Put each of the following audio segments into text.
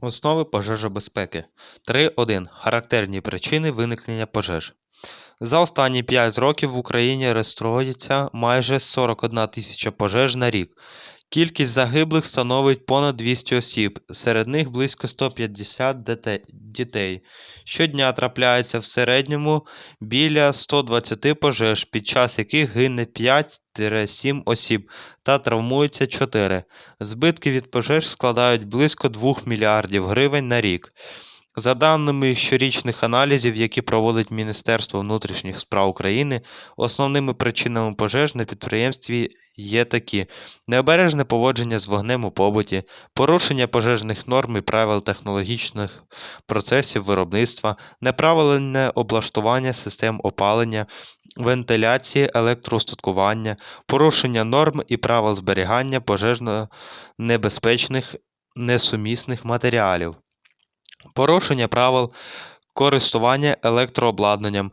Основи пожежобезпеки 3.1. Характерні причини виникнення пожеж. За останні 5 років в Україні реєструється майже 41 тисяча пожеж на рік. Кількість загиблих становить понад 200 осіб, серед них близько 150 дітей. Щодня трапляється в середньому біля 120 пожеж, під час яких гине 5-7 осіб та травмується 4. Збитки від пожеж складають близько 2 мільярдів гривень на рік. За даними щорічних аналізів, які проводить Міністерство внутрішніх справ України, основними причинами пожеж на підприємстві є такі: необережне поводження з вогнем у побуті, порушення пожежних норм і правил технологічних процесів виробництва, неправильне облаштування систем опалення, вентиляції, електроустаткування, порушення норм і правил зберігання пожежно небезпечних несумісних матеріалів. Порушення правил користування електрообладнанням,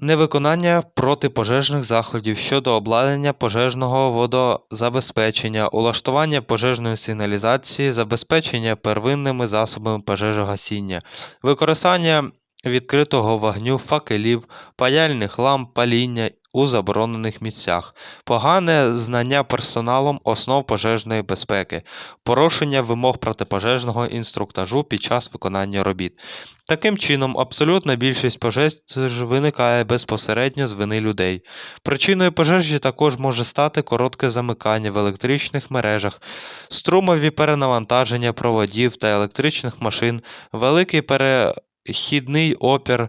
невиконання протипожежних заходів щодо обладнання пожежного водозабезпечення, улаштування пожежної сигналізації, забезпечення первинними засобами пожежогасіння, використання відкритого вогню, факелів, паяльних ламп, паління у заборонених місцях, погане знання персоналом основ пожежної безпеки, порушення вимог протипожежного інструктажу під час виконання робіт. Таким чином, абсолютна більшість пожеж виникає безпосередньо з вини людей. Причиною пожежі також може стати коротке замикання в електричних мережах, струмові перенавантаження проводів та електричних машин, великий перехідний опір,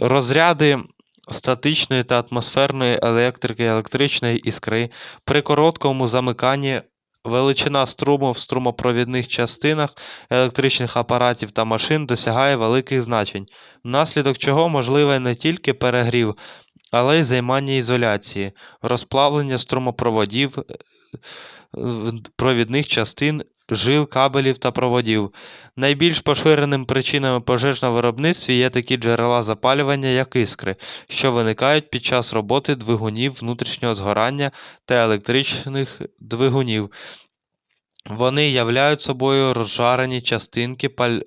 розряди статичної та атмосферної електрики, електричної іскри, при короткому замиканні величина струму в струмопровідних частинах електричних апаратів та машин досягає великих значень, внаслідок чого можливе не тільки перегрів, але й займання ізоляції, розплавлення струмопроводів, е, провідних частин, жил, кабелів та проводів. Найбільш поширеними причинами пожеж на виробництві є такі джерела запалювання, як іскри, що виникають під час роботи двигунів внутрішнього згорання та електричних двигунів. Вони являють собою розжарені частинки паль...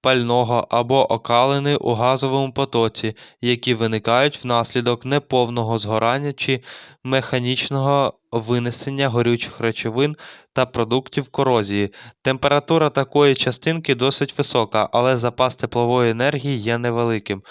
пального або окалини у газовому потоці, які виникають внаслідок неповного згорання чи механічного винесення горючих речовин та продуктів корозії. Температура такої частинки досить висока, але запас теплової енергії є невеликим.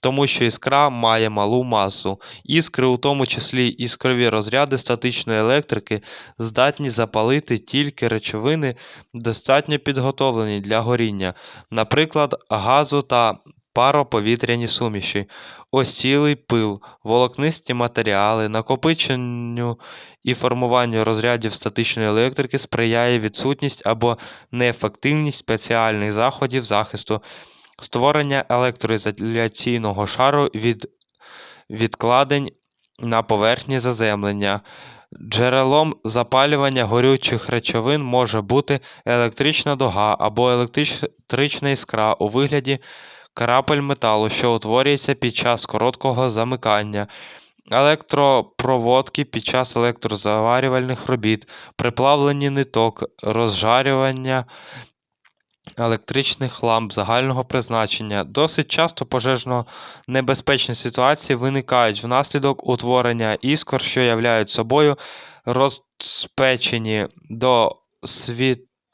Тому що іскра має малу масу. Іскри, у тому числі іскрові розряди статичної електрики, здатні запалити тільки речовини, достатньо підготовлені для горіння, наприклад, газу та пароповітряні суміші, осілий пил, волокнисті матеріали, накопиченню і формуванню розрядів статичної електрики сприяє відсутність або неефективність спеціальних заходів захисту, створення електроізоляційного шару від відкладень на поверхні заземлення. Джерелом запалювання горючих речовин може бути електрична дуга або електрична іскра у вигляді крапель металу, що утворюється під час короткого замикання, електропроводки під час електрозаварювальних робіт, приплавлення ниток, розжарювання електричних ламп загального призначення. Досить часто пожежно-небезпечні ситуації виникають внаслідок утворення іскор, що являють собою розпечені до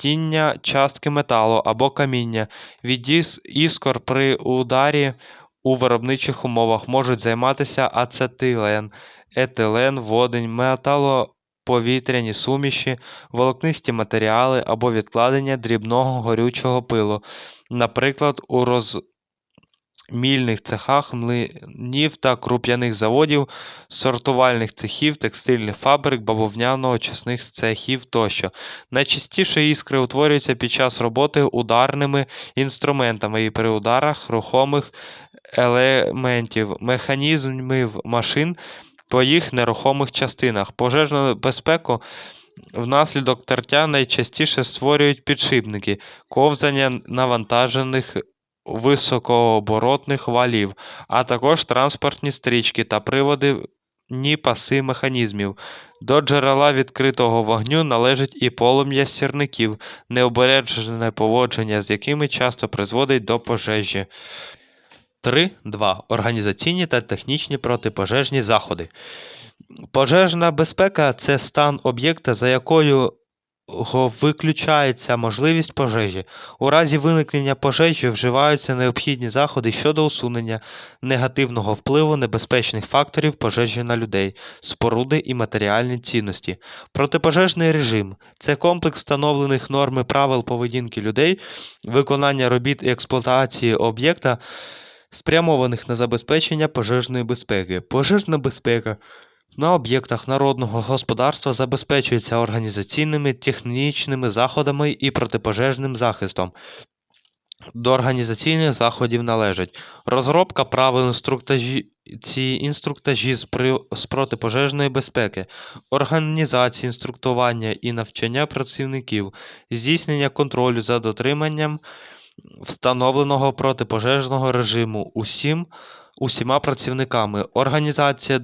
світіння частки металу або каміння. Від іскор при ударі у виробничих умовах можуть займатися ацетилен, етилен, водень, металоповітряні суміші, волокнисті матеріали або відкладення дрібного горючого пилу, наприклад, у розмільних цехах млинів та круп'яних заводів, сортувальних цехів, текстильних фабрик, бавовняно-очисних цехів тощо. Найчастіше іскри утворюються під час роботи ударними інструментами і при ударах рухомих елементів, механізмів машин по їх нерухомих частинах. Пожежну безпеку внаслідок тертя найчастіше створюють підшипники, ковзання навантажених високооборотних валів, а також транспортні стрічки та приводи ні паси механізмів. До джерела відкритого вогню належить і полум'я сірників, необережне поводження з якими часто призводить до пожежі. 3.2. Організаційні та технічні протипожежні заходи. Пожежна безпека це стан об'єкта, за якою виключається можливість пожежі. У разі виникнення пожежі вживаються необхідні заходи щодо усунення негативного впливу небезпечних факторів пожежі на людей, споруди і матеріальні цінності. Протипожежний режим це комплекс встановлених норм і правил поведінки людей, виконання робіт і експлуатації об'єкта, спрямованих на забезпечення пожежної безпеки. Пожежна безпека на об'єктах народного господарства забезпечується організаційними, технічними заходами і протипожежним захистом. До організаційних заходів належать розробка правил інструктажі, інструктажі з, з протипожежної безпеки, організація інструктування і навчання працівників, здійснення контролю за дотриманням встановленого протипожежного режиму усім, усіма працівниками, організація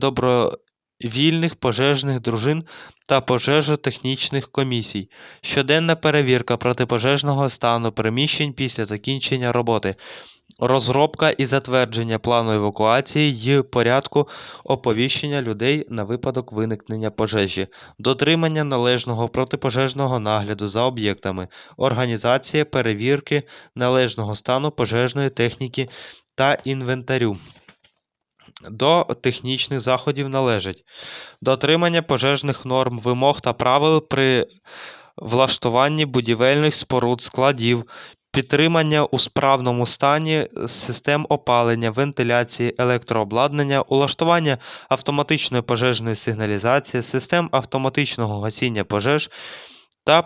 добровільних пожежних дружин та пожежотехнічних комісій, щоденна перевірка протипожежного стану приміщень після закінчення роботи, розробка і затвердження плану евакуації й порядку оповіщення людей на випадок виникнення пожежі, дотримання належного протипожежного нагляду за об'єктами, організація перевірки належного стану пожежної техніки та інвентарю. До технічних заходів належать. Дотримання пожежних норм, вимог та правил при влаштуванні будівельних споруд, складів, підтримання у справному стані систем опалення, вентиляції, електрообладнання, улаштування автоматичної пожежної сигналізації, систем автоматичного гасіння пожеж та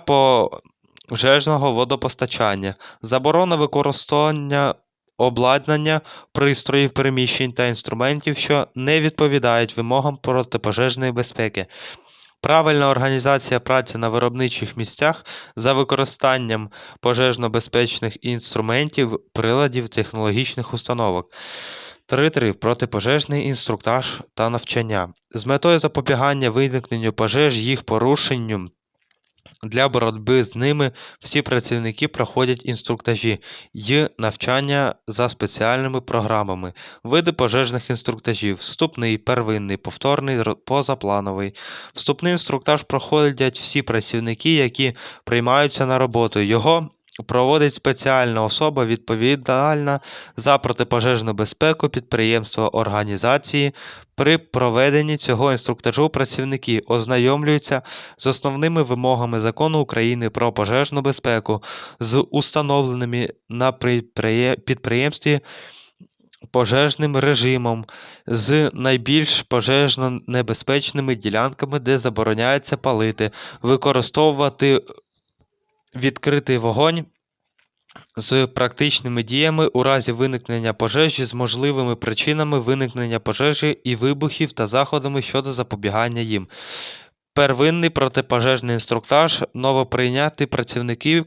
пожежного водопостачання, заборона використання обладнання, пристроїв, приміщень та інструментів, що не відповідають вимогам протипожежної безпеки. Правильна організація праці на виробничих місцях за використанням пожежно-безпечних інструментів, приладів, технологічних установок. 3.3. Протипожежний інструктаж та навчання. З метою запобігання виникненню пожеж, їх порушенню для боротьби з ними всі працівники проходять інструктажі й навчання за спеціальними програмами. Види пожежних інструктажів: вступний, первинний, повторний, позаплановий. Вступний інструктаж проходять всі працівники, які приймаються на роботу. Його проводить спеціальна особа, відповідальна за протипожежну безпеку підприємства організації. При проведенні цього інструктажу працівники ознайомлюються з основними вимогами Закону України про пожежну безпеку, з установленими на підприємстві пожежним режимом, з найбільш пожежно небезпечними ділянками, де забороняється палити, використовувати відкритий вогонь з практичними діями у разі виникнення пожежі з можливими причинами виникнення пожежі і вибухів та заходами щодо запобігання їм. Первинний протипожежний інструктаж новоприйнятий працівників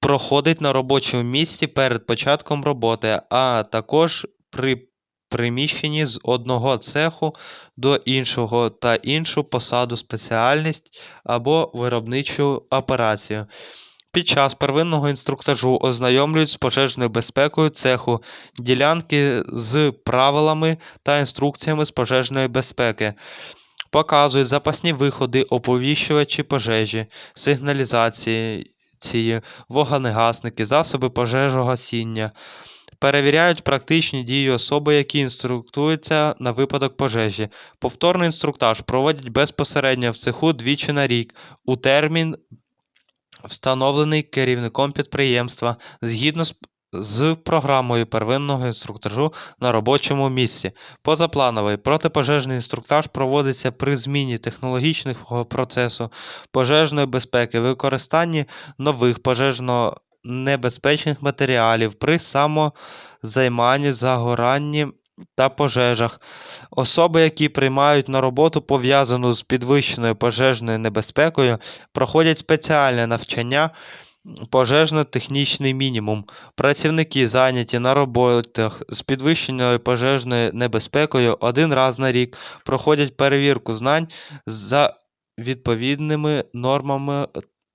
проходить на робочому місці перед початком роботи, а також при приміщенні з одного цеху до іншого та іншу посаду, спеціальність або виробничу операцію. Під час первинного інструктажу ознайомлюють з пожежною безпекою цеху, ділянки з правилами та інструкціями з пожежної безпеки, показують запасні виходи, оповіщувачі пожежі, сигналізації, ці, вогнегасники, засоби пожежогасіння. Перевіряють практичні дії особи, які інструктуються на випадок пожежі. Повторний інструктаж проводять безпосередньо в цеху двічі на рік у термін, встановлений керівником підприємства, згідно з, з програмою первинного інструктажу на робочому місці. Позаплановий протипожежний інструктаж проводиться при зміні технологічного процесу пожежної безпеки, використанні нових пожежно небезпечних матеріалів при самозайманні, загоранні та пожежах. Особи, які приймають на роботу пов'язану з підвищеною пожежною небезпекою, проходять спеціальне навчання пожежно-технічний мінімум. Працівники, зайняті на роботах з підвищеною пожежною небезпекою, один раз на рік проходять перевірку знань за відповідними нормами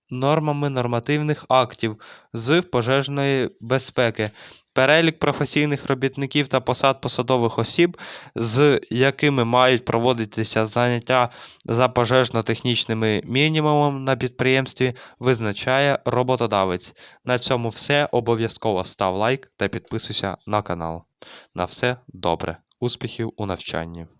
нормами нормативних актів з пожежної безпеки. Перелік професійних робітників та посад посадових осіб, з якими мають проводитися заняття за пожежно-технічними мінімумом на підприємстві, визначає роботодавець. На цьому все. Обов'язково став лайк та підписуйся на канал. На все добре. Успіхів у навчанні!